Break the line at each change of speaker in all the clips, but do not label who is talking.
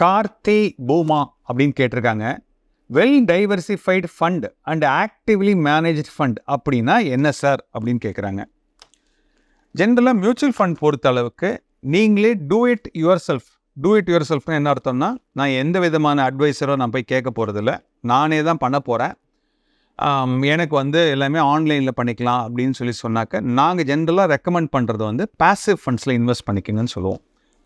கார்த்தி பூமா அப்படின்னு கேட்டிருக்காங்க. Well diversified fund and actively managed fund அப்படின்னா என்ன சார்? அப்படின்னு கேட்குறாங்க. ஜென்ரலாக மியூச்சுவல் ஃபண்ட் பொறுத்த அளவுக்கு நீங்களே do it yourself do it your செல்ஃப்னு என்ன அர்த்தம்னா நான் எந்த விதமான அட்வைஸரோ நான் போய் கேட்க போகிறதில்ல நானே தான் பண்ண போகிறேன் எனக்கு வந்து எல்லாமே ஆன்லைனில் பண்ணிக்கலாம் அப்படின்னு சொல்லி சொன்னாக்க நாங்கள் ஜென்ரலாக ரெக்கமெண்ட் பண்ணுறது வந்து பாசிவ் ஃபண்ட்ஸில் இன்வெஸ்ட் பண்ணிக்கங்கன்னு சொல்லுவோம்.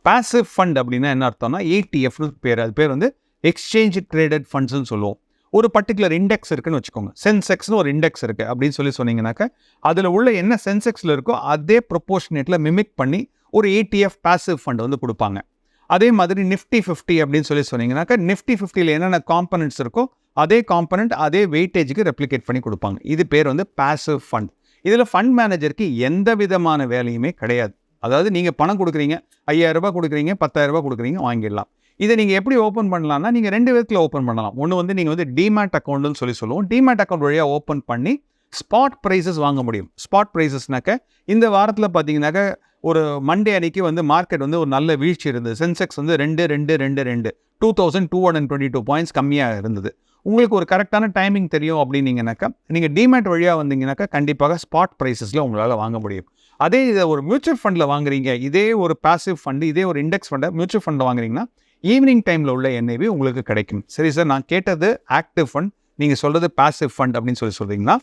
பாசிவ் ஃபண்ட் அப்படின்னா என்ன அர்த்தம்னா ஏடிஎஃப்னு பேர். அது பேர் வந்து எக்ஸ்சேஞ்ச் ட்ரேடட் ஃபண்ட்ஸ்னு சொல்லுவோம். ஒரு பர்டிகுலர் இண்டெக்ஸ் இருக்குன்னு வச்சுக்கோங்க. சென்செக்ஸ்னு ஒரு இண்டெக்ஸ் இருக்குது அப்படின்னு சொல்லி சொன்னீங்கன்னாக்க அதில் உள்ள என்ன சென்செக்ஸில் இருக்கோ அதே ப்ரொப்போர்ஷனேட்டில் மிமிக் பண்ணி ஒரு ஏடிஎஃப் பாசிவ் ஃபண்ட் வந்து கொடுப்பாங்க. அதே மாதிரி நிஃப்டி ஃபிஃப்டி அப்படின்னு சொல்லி சொன்னீங்கன்னாக்கா நிஃப்டி ஃபிஃப்டியில் என்னென்ன காம்பனண்ட்ஸ் இருக்கோ அதே காம்பனண்ட் அதே வெயிட்டேஜுக்கு ரெப்ளிகேட் பண்ணி கொடுப்பாங்க. இது பேர் வந்து பாசிவ் ஃபண்ட் இதில் ஃபண்ட் மேனேஜருக்கு எந்த விதமான வேலையுமே கிடையாது. அதாவது நீங்கள் பணம் கொடுக்குறீங்க ஐயாயிரரூபா கொடுக்குறீங்க பத்தாயிரம் கொடுக்குறீங்க வாங்கிடலாம். இதை நீங்கள் எப்படி ஓப்பன் பண்ணலாம்னா நீங்கள் ரெண்டு விதத்தில் ஓப்பன் பண்ணலாம். ஒன்று வந்து நீங்கள் வந்து டிமேட் அக்கௌண்ட்னு சொல்லி சொல்லுவோம். டிமேட் அக்கௌண்ட் வழியாக ஓப்பன் பண்ணி ஸ்பாட் ப்ரைஸஸ் வாங்க முடியும். ஸ்பாட் ப்ரைஸஸ்னாக்க இந்த வாரத்தில் பார்த்தீங்கன்னாக்க ஒரு மண்டே அன்னைக்கு வந்து மார்க்கெட் வந்து ஒரு நல்ல வீழ்ச்சி இருந்தது. சென்செக்ஸ் வந்து ரெண்டு ரெண்டு ரெண்டு ரெண்டு. Two thousand two hundred twenty two points கம்மியாக இருந்தது. உங்களுக்கு ஒரு கரெக்டான டைமிங் தெரியும் அப்படின்னீங்கனாக்கா நீங்கள் டிமேட் வழியாக வந்தீங்கன்னாக்கா கண்டிப்பாக ஸ்பாட் ப்ரைஸஸில் உங்களால் வாங்க முடியும். அதே இதை ஒரு மியூச்சுவல் ஃபண்டில் வாங்குறீங்க இதே ஒரு பாசிவ் ஃபண்டு இதே ஒரு இண்டெக்ஸ் ஃபண்டை மியூச்சுவல் ஃபண்டில் வாங்குறீங்கன்னா ஈவினிங் டைமில் உள்ள என்ஐவி உங்களுக்கு கிடைக்கும். சரி சார் நான் கேட்டது ஆக்டிவ் ஃபண்ட் நீங்கள் சொல்கிறது பாசிவ் ஃபண்ட் அப்படின்னு சொல்லி சொல்கிறீங்கன்னா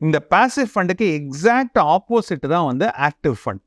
இந்த பாசிவ் ஃபண்டுக்கு எக்ஸாக்ட் ஆப்போசிட் தான் வந்து ஆக்டிவ் ஃபண்ட்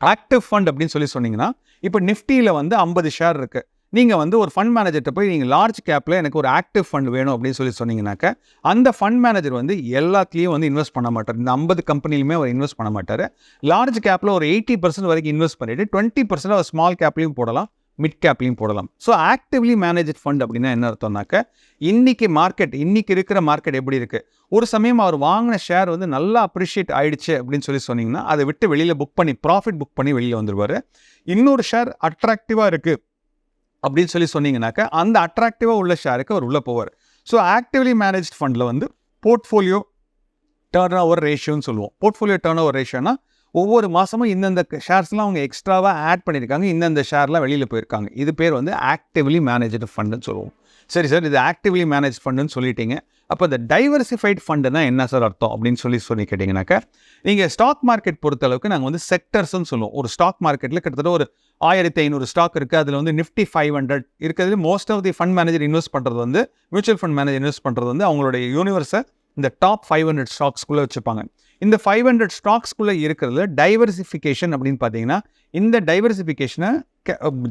ஆக்டிவ் ஃபண்ட் அப்படின்னு சொல்லி சொன்னீங்கன்னா இப்போ நிஃப்டியில் வந்து ஐம்பது ஷேர் இருக்குது நீங்கள் வந்து ஒரு ஃபண்ட் மேனேஜர்கிட்ட போய் நீங்கள் லார்ஜ் கேப்பில் எனக்கு ஒரு ஆக்டிவ் ஃபண்ட் வேணும் அப்படின்னு சொல்லி சொன்னீங்கன்னாக்க அந்த ஃபண்ட் மேனேஜர் வந்து எல்லாத்துலேயும் வந்து இன்வெஸ்ட் பண்ண மாட்டார். இந்த ஐம்பது கம்பெனிலுமே அவர் இன்வெஸ்ட் பண்ண மாட்டார். லார்ஜ் கேப்பில் ஒரு எயிட்டி பர்சன்ட் வரைக்கும் இன்வெஸ்ட் பண்ணிவிட்டு டுவெண்ட்டி பர்சன்ட் அவர் ஸ்மால் கேப்லையும் போடலாம் மிட் கேப்லையும் போடலாம். ஸோ ஆக்டிவ்லி மேனேஜ் ஃபண்ட் அப்படின்னா என்ன அர்த்தம்னாக்க இன்றைக்கி மார்க்கெட் இன்றைக்கி இருக்கிற மார்க்கெட் எப்படி இருக்குது ஒரு சமயம் அவர் வாங்கின ஷேர் வந்து நல்லா அப்ரிஷியேட் ஆயிடுச்சு அப்படின்னு சொல்லி சொன்னீங்கன்னா அதை விட்டு வெளியில் புக் பண்ணி ப்ராஃபிட் புக் பண்ணி வெளியில் வந்துடுவார் இன்னொரு ஷேர் அட்ராக்டிவாக இருக்குது அப்படின்னு சொல்லி சொன்னீங்கன்னாக்கா அந்த அட்ராக்டிவாக உள்ள ஷேருக்கு அவர் உள்ளே போவார். ஸோ ஆக்டிவ்லி மேனேஜ் ஃபண்டில் வந்து போர்ட்ஃபோலியோ டேர்ன் ஓவர் ரேஷியோன்னு சொல்லுவோம். போர்ட்ஃபோலியோ டேர்ன் ஓவர் ரேஷியோனா ஒவ்வொரு மாதமும் இந்தந்த ஷேர்ஸ்லாம் அவங்க எக்ஸ்ட்ராவாக ஆட் பண்ணியிருக்காங்க இந்தந்த ஷேர்லாம் வெளியில் போயிருக்காங்க. இது பேர் வந்து ஆக்டிவ்லி மேனேஜ்டு ஃபண்டுன்னு சொல்லுவோம். சரி சார் இது ஆக்டிவ்லி மேனேஜ் ஃபண்டுன்னு சொல்லிட்டீங்க. அப்போ இந்த டைவர்சிஃபைட் ஃபண்டுனா என்ன சார் அர்த்தம் அப்படின்னு சொல்லி சொல்லி கேட்டிங்கனாக்கா நீங்கள் ஸ்டாக் மார்க்கெட் பொறுத்தளவுக்கு நாங்கள் வந்து செக்டர்ஸ்னு சொல்லுவோம். ஒரு ஸ்டாக் மார்க்கெட்டில் கிட்டத்தட்ட ஒரு ஆயிரத்தி ஐநூறு ஸ்டாக் இருக்குது அதில் வந்து நிஃப்டி ஃபைவ் ஹண்ட்ரட் இருக்கிறதுல most of the fund manager invest பண்ணுறது வந்து மியூச்சுவல் ஃபண்ட் மேனேஜர் இன்வெஸ்ட் பண்ணுறது வந்து அவங்களுடைய யூனிவர்ஸை இந்த டாப் ஃபைவ் ஹண்ட்ரட் ஸ்டாக்ஸ்குள்ளே வச்சுப்பாங்க. இந்த ஃபைவ் ஹண்ட்ரட் ஸ்டாக்ஸ்குள்ளே இருக்கிறது டைவர்சிஃபிகேஷன் அப்படின்னு பார்த்தீங்கன்னா இந்த டைவர்சிஃபிகேஷனை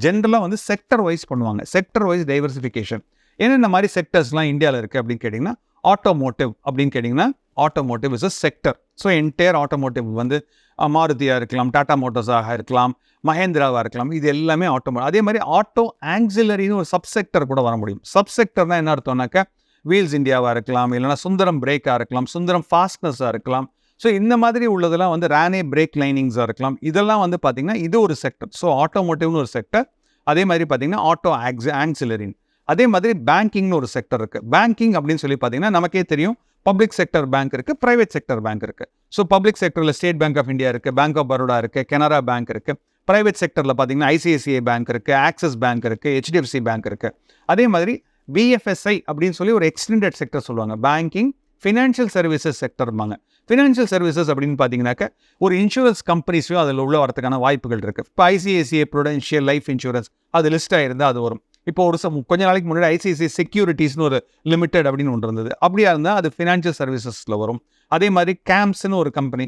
ஜென்ரலாக வந்து செக்டர் வைஸ் பண்ணுவாங்க. செக்டர் வைஸ் டைவர்சிஃபிகேஷன் என்னென்ன மாதிரி செக்டர்ஸ்லாம் இந்தியாவில் இருக்குது அப்படின்னு கேட்டிங்கன்னா ஆட்டோமோட்டிவ் அப்படின்னு கேட்டிங்கன்னா automotive is a sector so entire automotive வந்து மாருதியாக இருக்கலாம் டாடா மோட்டர்ஸாக இருக்கலாம் மஹேந்திராவாக இருக்கலாம் இது எல்லாமே ஆட்டோமோ அதே மாதிரி ஆட்டோ ஆக்சிலரின்னு ஒரு சப்செக்டர் கூட வர முடியும். சப்செக்டர்னால் என்ன அர்த்தம்னாக்கா வீல்ஸ் இந்தியாவாக இருக்கலாம் இல்லைனா சுந்தரம் பிரேக்காக இருக்கலாம் சுந்தரம் ஃபாஸ்ட்னஸாக இருக்கலாம் ஸோ இந்த மாதிரி உள்ளதெல்லாம் வந்து ரேனே பிரேக் லைனிங்ஸாக இருக்கலாம். இதெல்லாம் வந்து பார்த்திங்கன்னா இது ஒரு செக்டர் ஸோ ஆட்டோமோட்டிவ்னு ஒரு செக்டர் அதே மாதிரி பார்த்திங்கன்னா ஆட்டோ ஆக்ஸ் ஆன்சிலரின் அதே மாதிரி பேங்கிங்னு ஒரு செக்டர் இருக்குது பேங்கிங் அப்படின்னு சொல்லி பார்த்தீங்கன்னா நமக்கே தெரியும். பப்ளிக் செக்டர் பேங்க் இருக்குது ப்ரைவேட் செக்டர் பேங்க் இருக்குது ஸோ பப்ளிக் செக்டரில் ஸ்டேட் பேங்க் ஆஃப் இந்தியா இருக்குது பேங்க் ஆஃப் பரோடா இருக்குது கனரா பேங்க் இருக்குது ப்ரைவேட் செக்டரில் பார்த்தீங்கன்னா ஐசிஐசிஐ பேங்க் இருக்குது ஆக்சிஸ் பேங்க் இருக்குது ஹெச்டிஎஃப்சி பேங்க் இருக்குது அதே மாதிரி பிஎஃப்எஸ்ஐ அப்படின்னு சொல்லி ஒரு எக்ஸ்டெண்டட் செக்டர் சொல்லுவாங்க. பேங்கிங் ஃபினான்ஷியல் சர்வீசஸ் செக்டர்மாங்க ஃபினான்ஷியல் சர்வீசஸ் அப்படின்னு பார்த்தீங்கன்னாக்க ஒரு இன்சூரன்ஸ் கம்பெனிஸையும் அதில் உள்ள வரதுக்கான வாய்ப்புகள் இருக்குது இப்போ ஐசிஐசிஐ ப்ரொடென்ஷியல் லைஃப் இன்சூரன்ஸ் அது லிஸ்ட் இருந்தால் அது வரும். இப்போ ஒரு சம் கொஞ்ச நாளைக்கு முன்னாடி ஐசிஐசி செக்யூரிட்டிஸ்னு ஒரு லிமிடெட் அப்படின்னு ஒன்று இருந்தது. அப்படியா இருந்தால் அது ஃபினான்ஷியல் சர்வீசஸில் வரும். அதே மாதிரி கேம்ப்ஸ்னு ஒரு கம்பெனி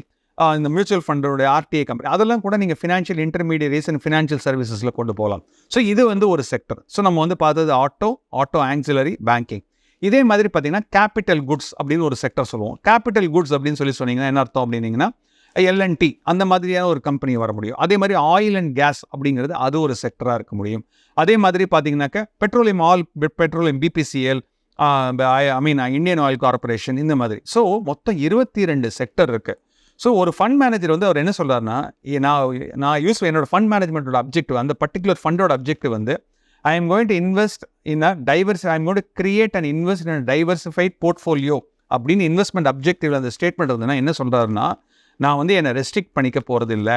இந்த மியூச்சுவல் ஃபண்டோடைய ஆர்டிஐ கம்பெனி அதெல்லாம் கூட நீங்கள் ஃபினான்ஷியல் இன்டர்மீடியட்ஸ் அண்ட் ஃபினான்ஷியல் சர்வீசஸில் கொண்டு போகலாம் ஸோ இது வந்து ஒரு செக்டர் ஸோ நம்ம வந்து பார்த்தது ஆட்டோ ஆட்டோ ஆங்சிலரி பேங்கிங் இதே மாதிரி பார்த்தீங்கன்னா கேபிட்டல் குட்ஸ் அப்படின்னு ஒரு செக்டர் சொல்லுவோம். கேபிட்டல் குட்ஸ் அப்படின்னு சொல்லி சொன்னீங்கன்னா என்ன அர்த்தம் அப்படின்னீங்கன்னா எல்என்டி அந்த மாதிரியான ஒரு கம்பெனி வர முடியும். அதே மாதிரி ஆயில் அண்ட் கேஸ் அப்படிங்கிறது அது ஒரு செக்டராக இருக்க முடியும். அதே மாதிரி பார்த்தீங்கன்னாக்க petroleum all petroleum BPCL I mean Indian Oil Corporation இந்த மாதிரி. ஸோ மொத்தம் இருபத்தி ரெண்டு செக்டர் இருக்குது ஸோ ஒரு ஃபண்ட் மேனேஜர் வந்து அவர் என்ன சொல்கிறாருன்னா நான் நான் யூஸ் என்னோட ஃபண்ட் மேனேஜ்மெண்ட்டோட அப்ஜெக்டிவ் அந்த பர்டிகுலர் ஃபண்டோட அப்ஜெக்டிவ் வந்து I am going to invest in a diverse I am going to create and invest in diversified portfolio அப்படின்னு இன்வெஸ்ட்மெண்ட் அப்ஜெக்டிவ் அந்த ஸ்டேட்மெண்ட் வந்துன்னா என்ன சொல்கிறாருன்னா நான் வந்து என்னை ரெஸ்ட்ரிக்ட் பண்ணிக்க போகிறதில்ல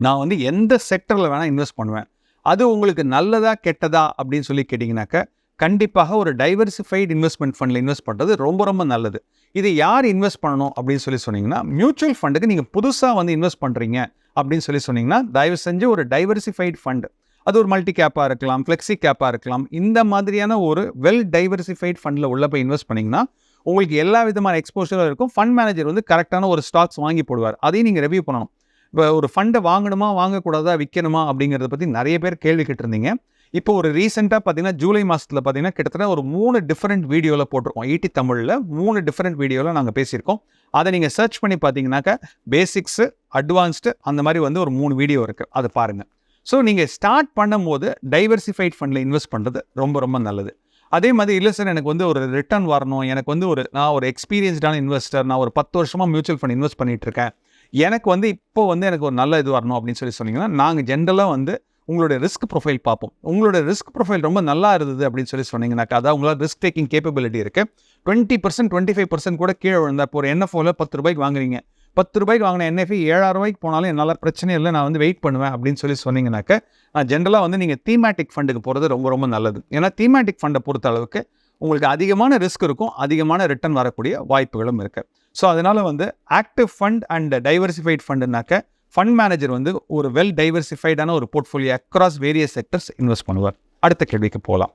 நான் வந்து எந்த செக்டரில் வேணால் இன்வெஸ்ட் பண்ணுவேன். அது உங்களுக்கு நல்லதா கெட்டதா அப்படின்னு சொல்லி கேட்டிங்கனாக்க கண்டிப்பாக ஒரு டைவர்சிஃபைடு இன்வெஸ்ட்மெண்ட் ஃபண்டில் இன்வெஸ்ட் பண்ணுறது ரொம்ப ரொம்ப நல்லது. இது யார் இன்வெஸ்ட் பண்ணணும் அப்படின்னு சொல்லி சொன்னீங்கன்னா மியூச்சுவல் ஃபண்டுக்கு நீங்கள் புதுசாக வந்து இன்வெஸ்ட் பண்ணுறீங்க அப்படின்னு சொல்லி சொன்னீங்கன்னா தயவு செஞ்சு ஒரு டைவர்சிஃபைடு ஃபண்டு அது ஒரு மல்டி கேப்பாக இருக்கலாம் ஃப்ளெக்ஸி கேப்பாக இருக்கலாம். இந்த மாதிரியான ஒரு வெல் டைவர்சிஃபைட் ஃபண்டில் உள்ள போய் இன்வெஸ்ட் பண்ணிங்கன்னா உங்களுக்கு எல்லா விதமான எக்ஸ்போஷரும் இருக்கும். ஃபண்ட் மேனேஜர் வந்து கரெக்டான ஒரு ஸ்டாக்ஸ் வாங்கி போடுவார். அதையும் நீங்கள் ரிவ்யூ பண்ணணும். இப்போ ஒரு ஃபண்டை வாங்கணுமா வாங்கக்கூடாதா விற்கணுமா அப்படிங்கிறத பற்றி நிறைய பேர் கேள்வி கேட்டிருந்தீங்க. இப்போ ஒரு ரீசெண்டாக பார்த்தீங்கன்னா ஜூலை மாதத்தில் பார்த்தீங்கன்னா கிட்டத்தட்ட ஒரு மூணு டிஃப்ரெண்ட் வீடியோவில் போட்டிருக்கோம். ஈட்டி தமிழில் மூணு டிஃப்ரெண்ட் வீடியோவில் நாங்கள் பேசியிருக்கோம். அதை நீங்கள் சர்ச் பண்ணி பார்த்தீங்கன்னாக்கா பேசிக்ஸு அட்வான்ஸ்டு அந்த மாதிரி வந்து ஒரு மூணு வீடியோ இருக்குது அதை பாருங்கள் ஸோ நீங்கள் ஸ்டார்ட் பண்ணும்போது டைவர்சிஃபைட் ஃபண்டில் இன்வெஸ்ட் பண்ணுறது ரொம்ப ரொம்ப நல்லது. அதே மாதிரி இல்லை சார் எனக்கு வந்து ஒரு ரிட்டர்ன் வரணும். எனக்கு வந்து ஒரு நான் ஒரு எக்ஸ்பீரியன்ஸ்டான இன்வெஸ்டர் நான் ஒரு பத்து வருஷமாக மியூச்சுவல் ஃபண்ட் இன்வெஸ்ட் பண்ணிகிட்டு இருக்கேன் எனக்கு வந்து இப்போ வந்து எனக்கு ஒரு நல்ல இது வரணும் அப்படின்னு சொல்லி சொன்னீங்கன்னா நாங்கள் ஜென்ரலாக வந்து உங்களுடைய ரிஸ்க் ப்ரொஃபைல் பார்ப்போம். உங்களுடைய ரிஸ்க் ப்ரொஃபைல் ரொம்ப நல்லா இருந்தது அப்படின்னு சொல்லி சொன்னீங்கன்னாக்கா அதாவது உங்களால் ரிஸ்க் டேக்கிங் கேப்பபிலிட்டி இருக்குது twenty percent twenty five percent கூட கீழே விழுந்தா இப்போ ஒரு என்எஃப்ஓவில் பத்து ரூபாய்க்கு வாங்குறீங்க? பத்து ரூபாய்க்கு வாங்கின என்எஃப்ஐ ஏழாயிரம் ரூபாய்க்கு போனாலும் என்னால் பிரச்சனை இல்லை நான் வந்து வெயிட் பண்ணுவேன் அப்படின்னு சொல்லி சொன்னீங்கன்னாக்க நான் ஜென்ரலாக வந்து நீங்கள் தீமேட்டிக் ஃபண்டுக்கு போகிறது ரொம்ப ரொம்ப நல்லது. ஏன்னா தீமேட்டிக் ஃபண்டை பொறுத்த அளவுக்கு உங்களுக்கு அதிகமான ரிஸ்க் இருக்கும் அதிகமான ரிட்டர்ன் வரக்கூடிய வாய்ப்புகளும் இருக்குது ஸோ அதனால் வந்து ஆக்டிவ் ஃபண்ட் அண்ட் டைவர்சிஃபைட் ஃபண்டுனாக்க ஃபண்ட் மேனேஜர் வந்து ஒரு வெல் டைவர்சிஃபைடான ஒரு portfolio across various sectors invest பண்ணுவார். அடுத்த கேள்விக்கு போகலாம்.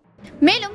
மேலும்